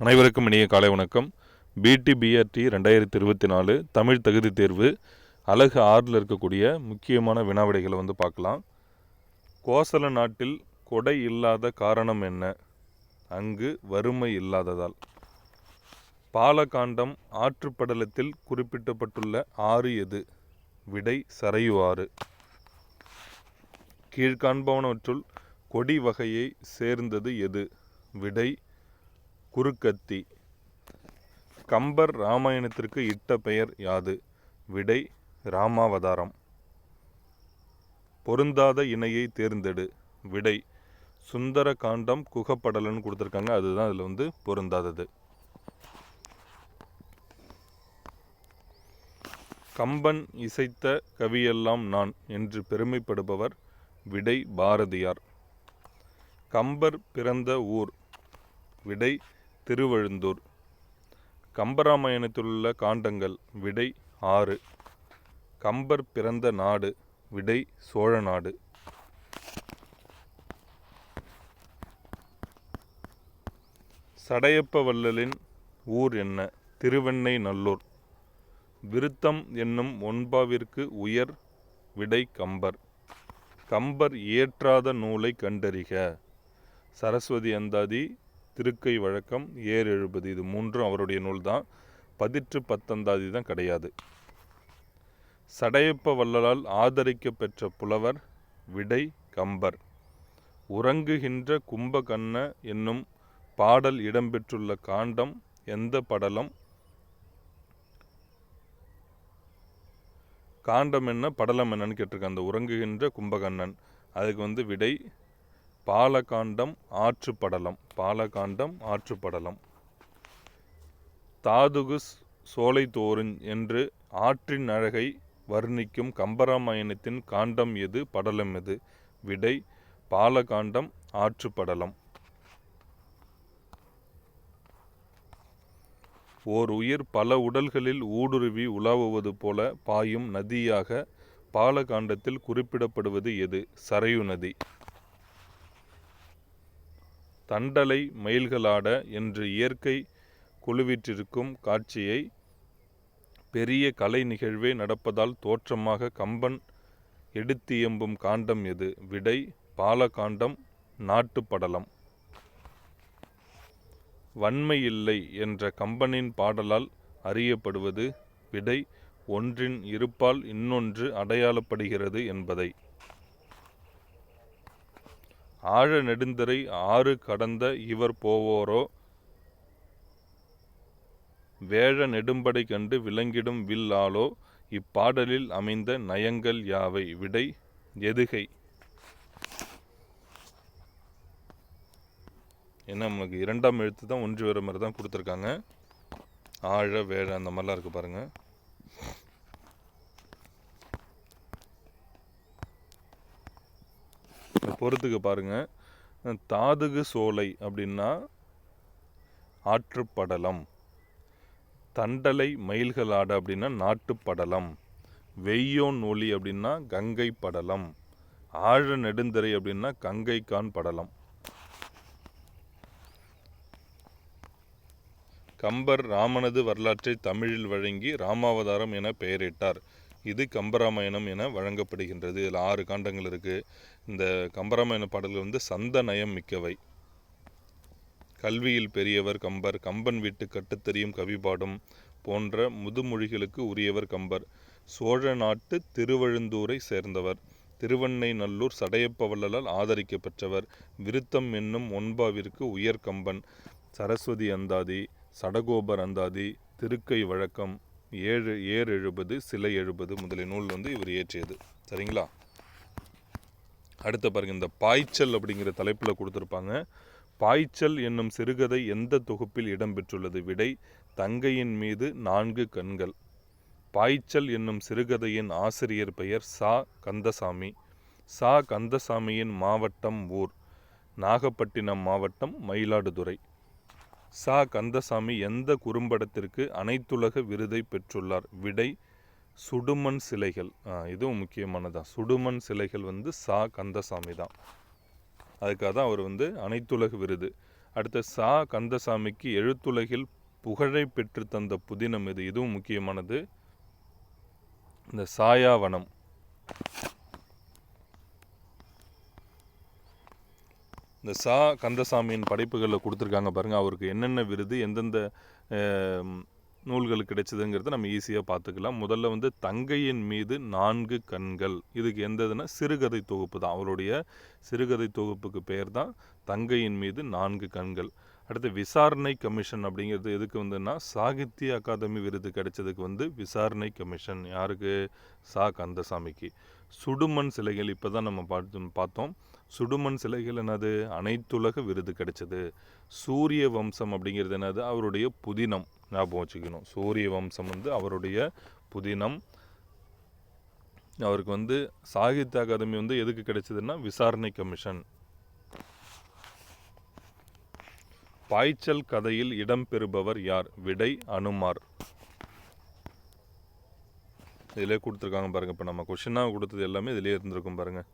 அனைவருக்கும் இனிய காலை வணக்கம். பிடி பிஆர்டி ரெண்டாயிரத்தி இருபத்தி நாலு தமிழ் தகுதி தேர்வு அழகு ஆறில் இருக்கக்கூடிய முக்கியமான வினாவிடைகளை வந்து பார்க்கலாம். கோசல நாட்டில் கொடை இல்லாத காரணம் என்ன? அங்கு வறுமை இல்லாததால். பாலகாண்டம் ஆற்றுப்படலத்தில் குறிப்பிட்டப்பட்டுள்ள ஆறு எது? விடை சரையு ஆறு கீழ்காண்பவனவற்றுள் கொடி வகையை சேர்ந்தது எது? விடை குறுக்கத்தி கம்பர் ராமாயணத்திற்கு இட்ட பெயர் யாது? விடை ராமாவதாரம். பொருந்தாத இணையை தேர்ந்தெடு. விடை சுந்தர காண்டம் குகப்படலன்னு கொடுத்துருக்காங்க. அதுதான் அதில் வந்து பொருந்தாதது. கம்பன் இசைத்த கவியெல்லாம் நான் என்று பெருமைப்படுபவர் விடை பாரதியார். கம்பர் பிறந்த ஊர். விடை திருவழுந்தூர். கம்பராமாயணத்திலுள்ள காண்டங்கள் விடை ஆறு. கம்பர் பிறந்த நாடு விடை சோழ நாடு. சடையப்ப வள்ளலின் ஊர் என்ன? திருவெண்ணை நல்லூர். விருத்தம் என்னும் ஒன்பாவிற்கு உயர் விடை கம்பர். கம்பர் இயற்றாத நூலை கண்டறிக. சரஸ்வதி அந்தாதி திருக்கை வழக்கம் ஏர் எழுபது. இது மூன்றும் அவருடைய நூல் தான் பதிற்று பத்தந்தாதி தான் கிடையாது. சடையப்ப வள்ளலால் ஆதரிக்க பெற்ற புலவர் விடை கம்பர். உறங்குகின்ற கும்பகண்ண என்னும் பாடல் இடம்பெற்றுள்ள காண்டம் எந்த படலம்? காண்டம் என்ன படலம் என்னன்னு கேட்டிருக்காங்க. அந்த உறங்குகின்ற கும்பகண்ணன். அதுக்கு வந்து விடை பாலகாண்டம் ஆற்றுப்படலம் பாலகாண்டம் ஆற்று படலம் தாதுகு சோலை தோறும் என்று ஆற்றின் அழகை வர்ணிக்கும் கம்பராமாயணத்தின் காண்டம் எது படலம் எது? விடை பாலகாண்டம் ஆற்று படலம் ஓர் உயிர் பல உடல்களில் ஊடுருவி உலாவுவது போல பாயும் நதியாக பாலகாண்டத்தில் குறிப்பிடப்படுவது எது? சரையு நதி. தண்டலை மயில்களாட என்று இயற்கை குழுவிற்றிருக்கும் காட்சியை பெரிய கலை நிகழ்வே நடப்பதால் தோற்றமாக கம்பன் எடுத்தியம்பும் காண்டம் எது? விடை பாலகாண்டம் நாட்டுப்படலம். வன்மை இல்லை என்ற கம்பனின் பாடலால் அறியப்படுவது விடை ஒன்றின் இருப்பால் இன்னொன்று அடையாளப்படுகிறது என்பதை. ஆழ நெடுந்தரை ஆறு கடந்த இவர் போவோரோ? வேழ நெடும்படை கண்டு விளங்கிடும் வில் ஆளோ இப்பாடலில் அமைந்த நயங்கள் யாவை? விடை எதுகை. ஏன்னா நமக்கு இரண்டாம் எழுத்து தான் ஒன்று வர மாதிரி தான் கொடுத்துருக்காங்க. ஆழ வேழ அந்த மாதிரிலாம் இருக்குது பாருங்கள் பொறுத்துக்கு பாருங்கள் தாதுகு சோலை அப்படின்னா ஆற்றுப்படலம். தண்டலை மயில்களாடு அப்படின்னா நாட்டுப்படலம். வெய்யோன் ஒளி அப்படின்னா கங்கை படலம் ஆழ நெடுந்தரை அப்படின்னா கங்கைக்கான் படலம். கம்பர் ராமனது வரலாற்றை தமிழில் வழங்கி ராமாவதாரம் என பெயரிட்டார். இது கம்பராமாயணம் என வழங்கப்படுகின்றது. இதில் ஆறு காண்டங்கள் இருக்குது இந்த கம்பராமாயண பாடல்கள் வந்து சந்த நயம் மிக்கவை. கல்வியில் பெரியவர் கம்பர் கம்பன் வீட்டு கட்டுத்தெரியும் கவிபாடும் போன்ற முதுமொழிகளுக்கு உரியவர் கம்பர். சோழ நாட்டு திருவழுந்தூரை சேர்ந்தவர். திருவண்ணை நல்லூர் சடையப்ப வள்ளலால் ஆதரிக்க பெற்றவர். விருத்தம் என்னும் ஒன்பாவிற்கு உயர் கம்பன். சரஸ்வதி அந்தாதி சடகோபர் அந்தாதி திருக்கை வழக்கம். ஏழு ஏர் எழுபது சிலை எழுபது முதலிய நூல் வந்து இவர் இயற்றியது. சரிங்களா? அடுத்த பாருங்க இந்த பாய்ச்சல் அப்படிங்கிற தலைப்பில் கொடுத்துருப்பாங்க. பாய்ச்சல் என்னும் சிறுகதை எந்த தொகுப்பில் இடம்பெற்றுள்ளது விடை தங்கையின் மீது நான்கு கண்கள். பாய்ச்சல் என்னும் சிறுகதையின் ஆசிரியர் பெயர் சா. கந்தசாமி. சா. கந்தசாமியின் மாவட்டம் ஊர். நாகப்பட்டினம் மாவட்டம் மயிலாடுதுறை. சா. கந்தசாமி எந்த குறும்படத்திற்கு அனைத்துலக விருதை பெற்றுள்ளார்? விடை சுடுமண் சிலைகள். இதுவும் முக்கியமானதான் சுடுமண் சிலைகள் வந்து சா. கந்தசாமி தான். அதுக்காக தான் அவர் வந்து அனைத்துலக விருது. அடுத்த சா. கந்தசாமிக்கு எழுத்துலகில் புகழை பெற்று தந்த புதினம் இது இதுவும் முக்கியமானது. இந்த சாயாவனம். இந்த சா கந்தசாமியின் படைப்புகளில் கொடுத்துருக்காங்க பாருங்கள் அவருக்கு என்னென்ன விருது எந்தெந்த நூல்கள் கிடைச்சதுங்கிறத நம்ம ஈஸியாக பார்த்துக்கலாம். முதல்ல வந்து தங்கையின் மீது நான்கு கண்கள். இதுக்கு எந்ததுன்னா சிறுகதை தொகுப்பு தான். அவருடைய சிறுகதை தொகுப்புக்கு பெயர் தான் தங்கையின் மீது நான்கு கண்கள். அடுத்து விசாரணை கமிஷன் அப்படிங்கிறது எதுக்கு வந்துன்னா சாகித்ய அகாதமி விருது கிடைச்சதுக்கு வந்து விசாரணை கமிஷன். யாருக்கு? சா கந்தசாமிக்கு. சுடுமண் சிலைகள் இப்போ தான் நம்ம பார்த்து பார்த்தோம். சுடுமண் சிலைகள் என்னது? அனைத்துலக விருது கிடைச்சது. சூரிய வம்சம் அப்படிங்கிறது என்னது? அவருடைய புதினம் ஞாபகம் வச்சுக்கணும். சூரிய வம்சம் வந்து அவருடைய புதினம். அவருக்கு வந்து சாகித்ய அகாதமி வந்து எதுக்கு கிடைச்சதுன்னா விசாரணை கமிஷன். பாய்ச்சல் கதையில் இடம்பெறுபவர் யார்? விடை அனுமார். இதிலே கொடுத்துருக்காங்க பாருங்க. இப்போ நம்ம கொஷினாக கொடுத்தது எல்லாமே இதிலே இருந்திருக்கும் பாருங்கள்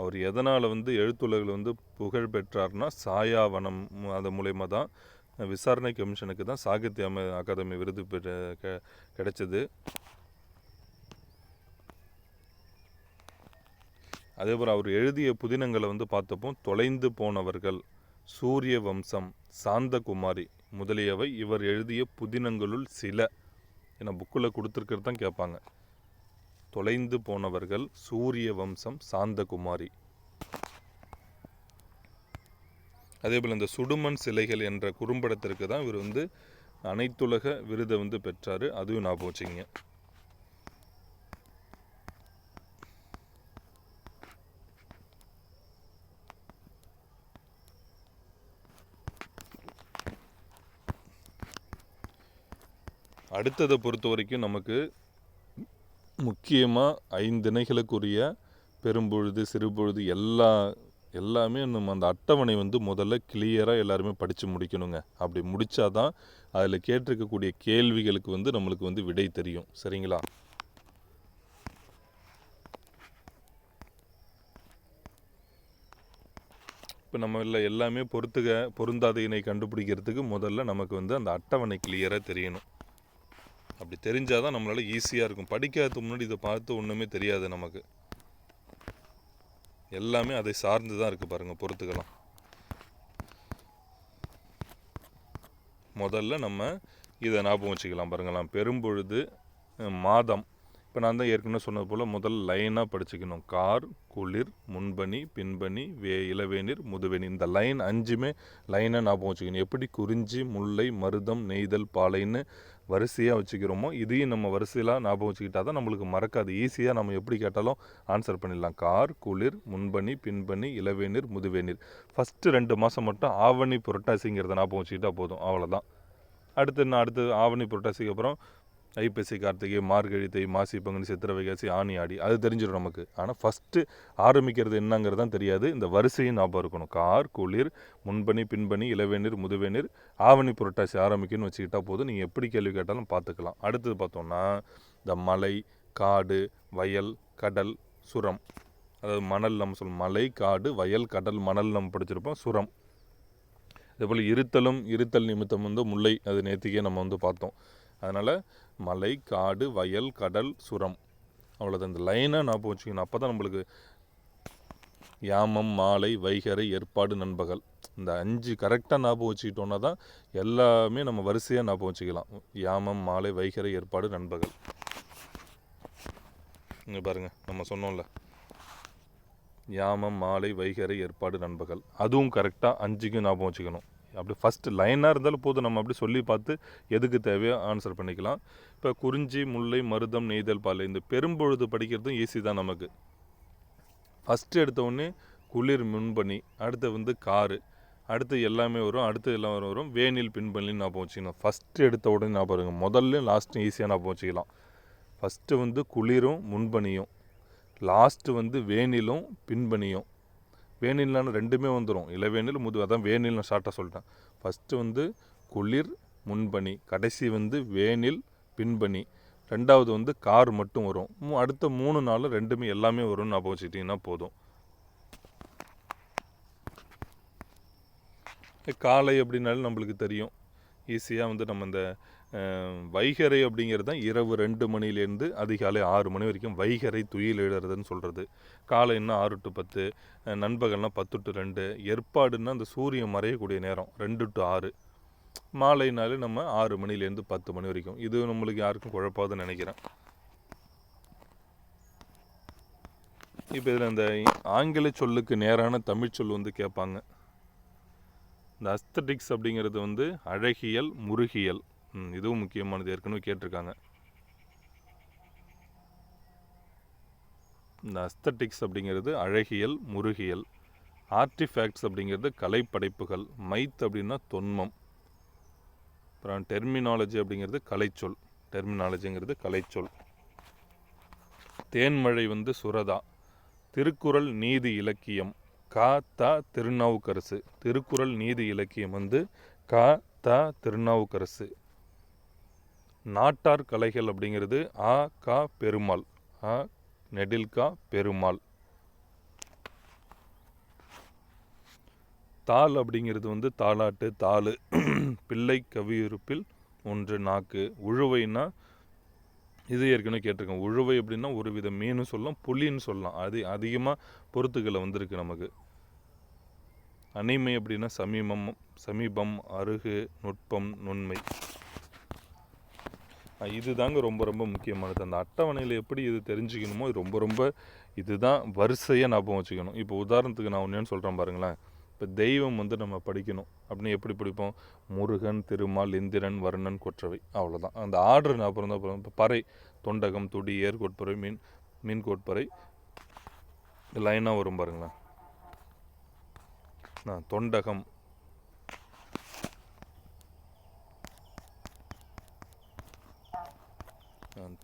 அவர் எதனால் வந்து எழுத்துலகில் வந்து புகழ் பெற்றார்னா சாயாவனம் அது மூலயமா தான் விசாரணை கமிஷனுக்கு தான் சாகித்ய அம அகாதமி விருது பெற்ற க கிடைச்சது. அதே போல் அவர் எழுதிய புதினங்களை வந்து பார்த்தப்போ தொலைந்து போனவர்கள் சூரிய வம்சம் சாந்தகுமாரி முதலியவை இவர் எழுதிய புதினங்களுள் சில ஏன்னா புக்கில் கொடுத்துருக்கிறது தான் கேட்பாங்க. தொலைந்து போனவர்கள் சூரிய வம்சம் சாந்தகுமாரி அதே போல் இந்த சுடுமண் சிலைகள் என்ற குறும்படத்திற்கு தான் இவர் வந்து அனைத்துலக விருதை வந்து பெற்றார். அதுவும் ஞாபகம் வச்சுக்கிங்க. அடுத்ததை பொறுத்த வரைக்கும் நமக்கு முக்கியமாக ஐந்திணைகளுக்குரிய பெரும்பொழுது சிறுபொழுது எல்லா எல்லாமே நம்ம அந்த அட்டவணை வந்து முதல்ல கிளியராக எல்லாருமே படித்து முடிக்கணுங்க. அப்படி முடித்தாதான் அதில் கேட்டிருக்கக்கூடிய கேள்விகளுக்கு வந்து நம்மளுக்கு வந்து விடை தெரியும். சரிங்களா? இப்போ நம்ம இல்லை எல்லாமே பொறுத்துக பொருந்தாத இணை கண்டுபிடிக்கிறதுக்கு முதல்ல நமக்கு வந்து அந்த அட்டவணை கிளியராக தெரியணும். அப்படி தெரிஞ்சால் தான் நம்மளால் ஈஸியாக இருக்கும். படிக்காததுக்கு முன்னாடி இதை பார்த்து ஒன்றுமே தெரியாது நமக்கு. எல்லாமே அதை சார்ந்து தான் இருக்குது பாருங்கள் பொறுத்துக்கலாம். முதல்ல நம்ம இதை ஞாபகம் வச்சுக்கலாம் பாருங்களாம் பெரும்பொழுது மாதம் இப்போ நான் தான் ஏற்கனவே சொன்னது போல் முதல் லைனாக படிச்சுக்கணும். கார் குளிர் முன்பனி பின்பனி வே இளவேநீர் முதுவேணி இந்த லைன் அஞ்சுமே லைனாக ஞாபகம் வச்சுக்கணும். எப்படி குறிஞ்சி முல்லை மருதம் நெய்தல் பாலைன்னு வரிசையாக வச்சுக்கிறோமோ இதையும் நம்ம வரிசையெல்லாம் ஞாபகம் வச்சுக்கிட்டா தான் நம்மளுக்கு மறக்காது. ஈஸியாக நம்ம எப்படி கேட்டாலும் ஆன்சர் பண்ணிடலாம். கார் குளிர் முன்பனி பின்பனி இளவேநீர் முதுவேநீர். ஃபஸ்ட்டு ரெண்டு மாதம் மட்டும் ஆவணி புரட்டாசிங்கிறத ஞாபகம் வச்சுக்கிட்டா போதும். அவ்வளோதான் அடுத்து நான் அடுத்து ஆவணி புரட்டாசிக்கு அப்புறம் ஐப்பசி கார்த்திகை மார்கழித்தை மாசி பங்குனி சித்திரை வைகாசி ஆடி. அது தெரிஞ்சிடும் நமக்கு. ஆனால் ஃபஸ்ட்டு ஆரம்பிக்கிறது என்னங்கிறது தான் தெரியாது. இந்த வரிசையும் ஞாபகம் இருக்கணும். கார் குளிர் முன்பணி பின்பணி இளவேநீர் முதுவேநீர் ஆவணி புரட்டாசி ஆரம்பிக்குன்னு வச்சுக்கிட்டா போதும். நீங்கள் எப்படி கேள்வி கேட்டாலும் பார்த்துக்கலாம். அடுத்தது பார்த்தோம்னா இந்த மலை காடு வயல் கடல் சுரம். அதாவது மணல் நம்ம சொல்லணும் மலை காடு வயல் கடல் மணல் நம்ம படிச்சிருப்போம். சுரம். இதேபோல் இருத்தலும் இருத்தல் நிமித்தம் வந்து முல்லை. அது நேற்றுக்கே நம்ம வந்து பார்த்தோம். அதனால் மலை காடு வயல் கடல் சுரம். அவ்வளோதான் இந்த லைனாக ஞாபகம் வச்சுக்கணும். அப்போ தான் நம்மளுக்கு யாமம் மாலை வைகரை ஏற்பாடு நண்பகல். இந்த அஞ்சு கரெக்டாக ஞாபகம் வச்சுக்கிட்டோன்னா தான் எல்லாமே நம்ம வரிசையாக ஞாபகம் வச்சுக்கலாம். யாமம் மாலை வைகரை ஏற்பாடு நண்பகல். இங்கே பாருங்கள் நம்ம சொன்னோம்ல. யாமம் மாலை வைகரை ஏற்பாடு நண்பகல். அதுவும் கரெக்டாக அஞ்சுக்கும் ஞாபகம் வச்சுக்கணும். அப்படி ஃபஸ்ட்டு லைனாக இருந்தாலும் போதும். நம்ம அப்படி சொல்லி பார்த்து எதுக்கு தேவையோ ஆன்சர் பண்ணிக்கலாம். இப்போ குறிஞ்சி முல்லை மருதம் நெய்தல் பாலை இந்த பெரும்பொழுது படிக்கிறதும் ஈஸி தான் நமக்கு. ஃபஸ்ட்டு எடுத்தவுடனே குளிர் முன்பணி அடுத்து வந்து காரு. அடுத்து எல்லாமே வரும். அடுத்து எல்லாம் வரும் வரும். வேனில் பின்பணின்னு ஞாபகம் வச்சுக்கணும் ஃபஸ்ட்டு எடுத்த உடனே ஞாபகம் இருங்க முதல்ல லாஸ்ட்டும் ஈஸியாக ஞாபகம் வச்சுக்கலாம். ஃபஸ்ட்டு வந்து குளிரும் முன்பணியும் லாஸ்ட்டு வந்து வேனிலும் பின்பணியும் வேனில்னாலும் ரெண்டுமே வந்துடும் இளவேனில் முது அதான் வேனில் நான் ஷார்ட்டாக சொல்லிட்டேன். ஃபஸ்ட்டு வந்து குளிர் முன்பனி. கடைசி வந்து வேனில் பின்பனி. ரெண்டாவது வந்து கார் மட்டும் வரும். மூ அடுத்த மூணு நாள் ரெண்டுமே எல்லாமே வரும்னு ஞாபகம் வச்சுக்கிட்டிங்கன்னா போதும். காலை அப்படின்னாலும் நம்மளுக்கு தெரியும். ஈஸியாக வந்து நம்ம இந்த வைகரை வைகறை அப்படிங்கிறது தான் இரவு ரெண்டு மணிலேருந்து அதிகாலை ஆறு மணி வரைக்கும் வைகறை துயில் எழுதுறதுன்னு சொல்கிறது காலைன்னா ஆறு டு பத்து நண்பகல்னால் பத்து டு ரெண்டு ஏற்பாடுன்னா அந்த சூரியன் மறையக்கூடிய நேரம் ரெண்டு டு ஆறு. மாலைனாலே நம்ம ஆறு மணிலேருந்து பத்து மணி வரைக்கும். இது நம்மளுக்கு யாருக்கும் குழப்பாதுன்னு நினைக்கிறேன். இப்போ இதில் இந்த ஆங்கில சொல்லுக்கு நேரான தமிழ் சொல் வந்து கேட்பாங்க. இந்த அஸ்தட்டிக்ஸ் அப்படிங்கிறது வந்து அழகியல் முருகியல். இதுவும் முக்கியமானது. ஏற்கனவே கேட்டிருக்காங்க. இந்த அஸ்தட்டிக்ஸ் அப்படிங்கிறது அழகியல் முருகியல். ஆர்டிஃபேக்ட்ஸ் அப்படிங்கிறது கலைப்படைப்புகள். மைத் அப்படின்னா தொன்மம். அப்புறம் டெர்மினாலஜி அப்படிங்கிறது கலைச்சொல். டெர்மினாலஜிங்கிறது கலைச்சொல். தேன்மழை வந்து சுரதா. திருக்குறள் நீதி இலக்கியம். கா த திருநாவுக்கரசு. திருக்குறள் நீதி இலக்கியம் வந்து கா த திருநாவுக்கரசு. நாட்டார் கலைகள் அப்படிங்கிறது ஆ கா பெருமாள். ஆ நெடில்கா பெருமாள். தாள் அப்படிங்கிறது வந்து தாளாட்டு தாளு. பிள்ளை கவியுறுப்பில் ஒன்று நாக்கு. உழுவைன்னா இது ஏற்கனவே கேட்டிருக்கோம். உழுவை அப்படின்னா ஒரு வித மீன் சொல்லலாம் புலின்னு சொல்லலாம். அது அதிகமாக பொறுத்துக்களை வந்திருக்கு நமக்கு. அனிமை அப்படின்னா சமீபம் சமீபம் அருகு நுட்பம் நுண்மை. இதுதாங்க ரொம்ப ரொம்ப முக்கியமானது. அந்த அட்டவணையில் எப்படி இது தெரிஞ்சுக்கணுமோ இது ரொம்ப ரொம்ப இதுதான் வரிசையாக ஞாபகம் வச்சுக்கணும். இப்போ உதாரணத்துக்கு நான் ஒன்று சொல்கிறேன் பாருங்களேன். இப்போ தெய்வம் வந்து நம்ம படிக்கணும். அப்படின்னு எப்படி படிப்போம்? முருகன் திருமால் இந்திரன் வருணன் கொற்றவை. அவ்வளோதான் அந்த ஆர்டர் அப்புறம் தான் இப்போ பறை தொண்டகம் துடி ஏர் கோட்பறை மீன் மீன் கோட்பறை லைனாக வரும் பாருங்களேன். தொண்டகம்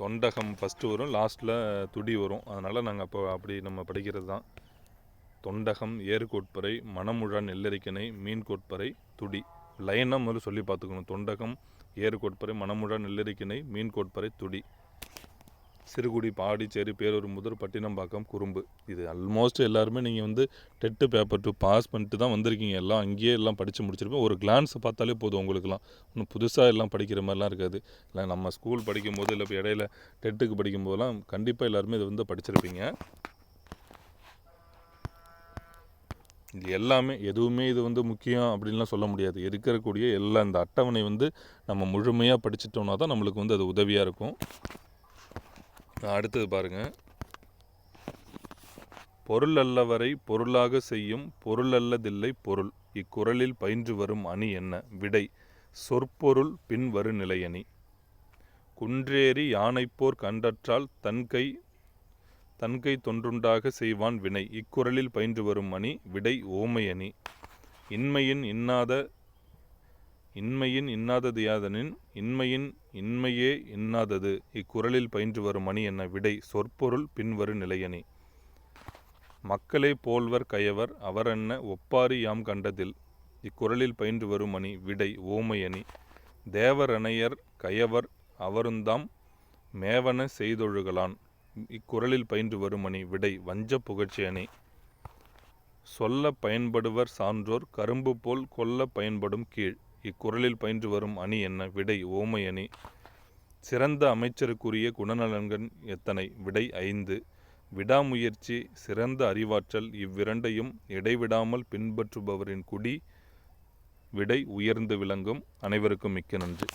தொண்டகம் ஃபஸ்ட்டு வரும் லாஸ்ட்டில் துடி வரும். அதனால் நாங்கள் அப்போ அப்படி நம்ம படிக்கிறது தான். தொண்டகம் ஏறு கோட்பறை மணமுழா நெல்லரிக்கணை மீன் கோட்பறை துடி லைனாக முதல்ல சொல்லி பார்த்துக்கணும். தொண்டகம் ஏறுகோட்பறை மணமுழா நெல்லரிக்கணை மீன் கோட்பறை துடி. சிறுகுடி பாடிச்சேரி பேரூர் முதல் பட்டினம்பாக்கம் குறும்பு. இது ஆல்மோஸ்ட் எல்லாருமே நீங்கள் வந்து டெட்டு பேப்பர் டூ பாஸ் பண்ணிட்டு தான் வந்திருக்கீங்க. எல்லாம் அங்கேயே எல்லாம் படித்து முடிச்சிருப்பேன் ஒரு கிளான்ஸ் பார்த்தாலே போதும் உங்களுக்குலாம் ஒன்றும் புதுசாக எல்லாம் படிக்கிற மாதிரிலாம் இருக்காது. இல்லை நம்ம ஸ்கூல் படிக்கும்போது இல்லை இப்போ இடையில டெட்டுக்கு படிக்கும்போதெல்லாம் கண்டிப்பாக எல்லாருமே இதை வந்து படிச்சிருப்பீங்க. இது எல்லாமே எதுவுமே இது வந்து முக்கியம் அப்படின்லாம் சொல்ல முடியாது. இருக்கக்கூடிய எல்லா இந்த அட்டவணை வந்து நம்ம முழுமையாக படிச்சிட்டோம்னா தான் நம்மளுக்கு வந்து அது உதவியாக இருக்கும். அடுத்தது பாருங்க. பொருள் அல்லவரை பொருளாக செய்யும் பொருள் அல்லதில்லை பொருள். இக்குறளில் பயின்று வரும் அணி என்ன? விடை சொற்பொருள் பின்வரு நிலையணி குன்றேறி யானைப்போர் கண்டற்றால் தன்கை தன்கை தொன்றுண்டாக செய்வான் வினை. இக்குறளில் பயின்று வரும் அணி விடை ஓமையணி இன்மையின் இன்னாத இன்மையின் இன்னாதது யாதனின்? இன்மையின் இன்மையே இன்னாதது. இக்குறளில் பயின்று வரும் மணி என்ன? விடை. சொற்பொருள் பின்வரு நிலையணி. மக்களே போல்வர் கயவர் அவரென்ன ஒப்பாரி யாம் கண்டதில். இக்குறளில் பயின்று வரும் மணி விடை. ஓமையணி தேவரணையர் கயவர் அவருந்தாம் மேவன செய்தொழுகலான். இக்குறளில் பயின்று வரும் மணி விடை. வஞ்ச புகழ்ச்சி அணி. சொல்ல பயன்படுவர் சான்றோர் கரும்பு போல் கொல்ல பயன்படும் கீழ். இக்குறளில் பயின்று வரும் அணி என்ன? விடை ஓமை அணி. சிறந்த அமைச்சருக்குரிய குணநலன்கள் எத்தனை? விடை ஐந்து. விடாமுயற்சி சிறந்த அறிவாற்றல் இவ்விரண்டையும் இடைவிடாமல் பின்பற்றுபவரின் குடி. விடை உயர்ந்து விளங்கும். அனைவருக்கும் மிக்க நன்றி.